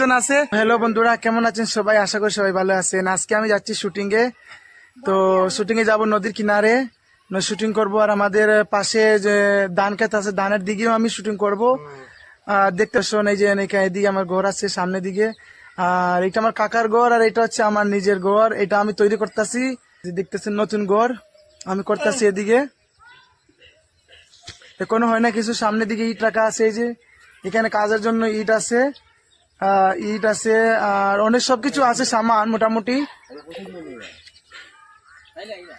আছে? হ্যালো বন্ধুরা, কেমন আছেন সবাই? আশা করি সবাই ভালো আছেন। আজকে আমি যাচ্ছি শুটিং এ। তো শুটিং এ যাব নদীর কিনারে। শুটিং করব আর আমাদের পাশে যে ধান খেত আছে, ধানের দিকেও আমি শুটিং করব। আর দেখতে শোন এই যে এদিকে আমার ঘর আছে, সামনের দিকে। আর এটা আমার কাকার ঘর আর এটা হচ্ছে আমার নিজের ঘর। এটা আমি তৈরি করতেছি। দেখতেছেন নতুন ঘর, আমি করতেছি এদিকে। এখনও হয় না কিছু, সামনের দিকে ইট রাখা আছে, এই যে। এখানে কাজের জন্য ইট আছে। ইট আছে, আর অনেক সবকিছু আছে, সামান মোটামুটি।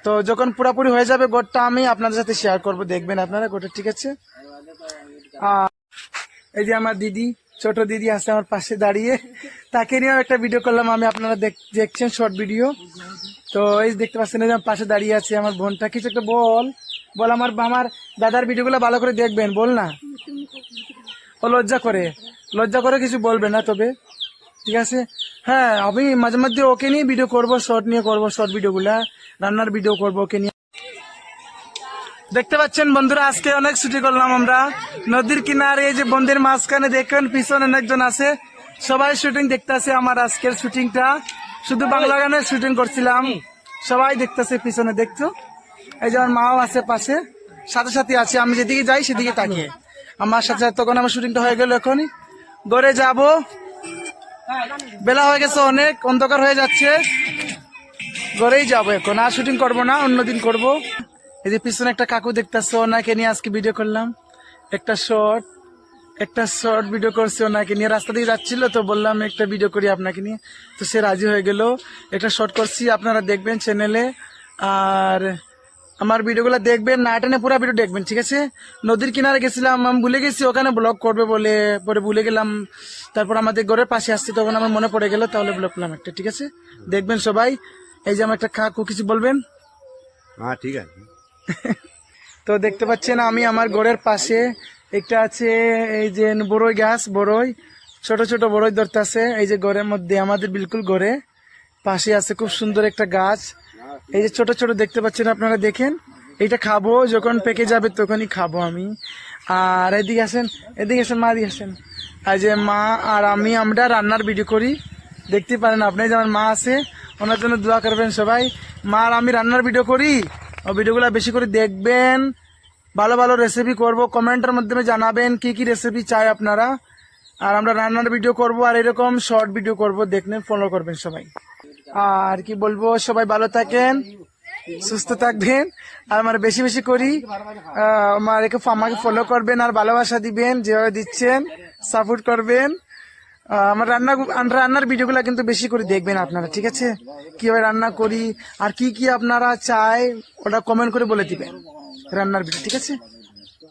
তো যখন পুরাপুরি হয়ে যাবে গোটটা আমি আপনাদের সাথে শেয়ার করব, দেখবেন আপনারা গোটা ঠিক আছে? এই যে আমার দিদি, ছোট দিদি আছে আমার পাশে দাঁড়িয়ে, তাকে নিয়েও একটা ভিডিও করলাম, আমি আপনারা দেখ- দেখছেন শর্ট ভিডিও তো এই দেখতে পাচ্ছেন, এই যে আমার পাশে দাঁড়িয়ে আছে আমার বোনটা কিছু একটা বল। বল, আমার আমার দাদার ভিডিওগুলো ভালো করে দেখবেন, বল না। ও লজ্জা করে। লজ্জা করে কিছু বলবে না তবে। ঠিক আছে? হ্যাঁ আমি মাঝে মধ্যে ওকে নিয়ে ভিডিও করব শর্ট নিয়ে করব শর্ট ভিডিওগুলা রান্নার ভিডিও করব ওকে নিয়ে। দেখতে পাচ্ছেন বন্ধুরা, আজকে অনেক ছুটি করলাম আমরা। নদীর কিনারে, এই যে বন্ধের মাঝখানে দেখেন, পিছনে অনেকজন আছে। সবাই শুটিং দেখতেছে আমার আজকের শুটিংটা শুধু বাংলা গানের শুটিং করছিলাম। সবাই দেখতেছে পিছনে, দেখছ? এই যে আমার মাও আছে পাশে। সাথে সাথে আছে, আমি যেদিকে যাই সেদিকে তাকিয়ে। আমার সাথে তখন আমার শুটিংটা হয়ে গেল এখনই। গড়ে যাব। বেলা হয়ে গেছে অনেক, অন্ধকার হয়ে যাচ্ছে। ঘরেই যাব এখন, আর শুটিং করব না অন্যদিন করব। এই যে পিছনে একটা কাকু দেখতেছে, ওনাকে নিয়ে আজকে ভিডিও করলাম। একটা শর্ট একটা শর্ট ভিডিও করছে ওনাকে নিয়ে। রাস্তা দিয়ে যাচ্ছিল তো বললাম, একটা ভিডিও করি আপনাকে নিয়ে। তো সে রাজি হয়ে গেল। একটা শর্ট করছি, আপনারা দেখবেন চ্যানেলে আর আমার ভিডিওগুলো দেখবেন না টেনে পুরো ভিডিও দেখবেন ঠিক আছে? নদীর কিনারে গেছিলাম আমি ভুলে গেছি ওখানে ব্লগ করবে বলে পরে ভুলে গেলাম। তারপর আমাদের ঘরের পাশে আসছি তখন আমার মনে পড়ে গেল তাহলে ব্লগ করলাম একটা ঠিক আছে? দেখবেন সবাই এই যে আমার একটা কাকু কিছু বলবেন? হ্যাঁ ঠিক আছে। তো দেখতে পাচ্ছেন আমি আমার ঘরের পাশে একটা আছে এই যে বড়ই গাছ বড়ই ছোট ছোট বড়ই ধরতেছে এই যে ঘরের মধ্যে আমাদের বিলকুল ঘরে পাশে আছে খুব সুন্দর একটা গাছ। এই যে ছোট ছোট দেখতে পাচ্ছেন আপনারা, দেখেন। এইটা খাব, যখন পেকে যাবে তখনই খাব আমি। আর এদিকে আসেন এদিকে আসেন, মা এদিকে আসেন। আর যে মা আর আমি, আমরা রান্নার ভিডিও করি। দেখতে পারেন আপনি যে আমার মা আছে, ওনার জন্য দোয়া করবেন সবাই। মা আর আমি রান্নার ভিডিও করি। ও ভিডিওগুলো বেশি করে দেখবেন। ভালো ভালো রেসিপি করব, কমেন্টের মাধ্যমে জানাবেন কি কি রেসিপি চাই আপনারা। আর আমরা রান্নার ভিডিও করব, আর এরকম শর্ট ভিডিও করব দেখবেন ফলো করবেন সবাই। আর কি বলব, সবাই ভালো থাকেন, সুস্থ থাকবেন। আর আমার বেশি বেশি করি। আমার একে আমাকে ফলো করবেন আর ভালোবাসা দিবেন, যেভাবে দিচ্ছেন সাপোর্ট করবেন। আমার রান্না রান্নার ভিডিওগুলো কিন্তু বেশি করে দেখবেন আপনারা, ঠিক আছে? কীভাবে রান্না করি, আর কি কি আপনারা চায় ওটা কমেন্ট করে বলে দিবেন, রান্নার ভিডিও, ঠিক আছে?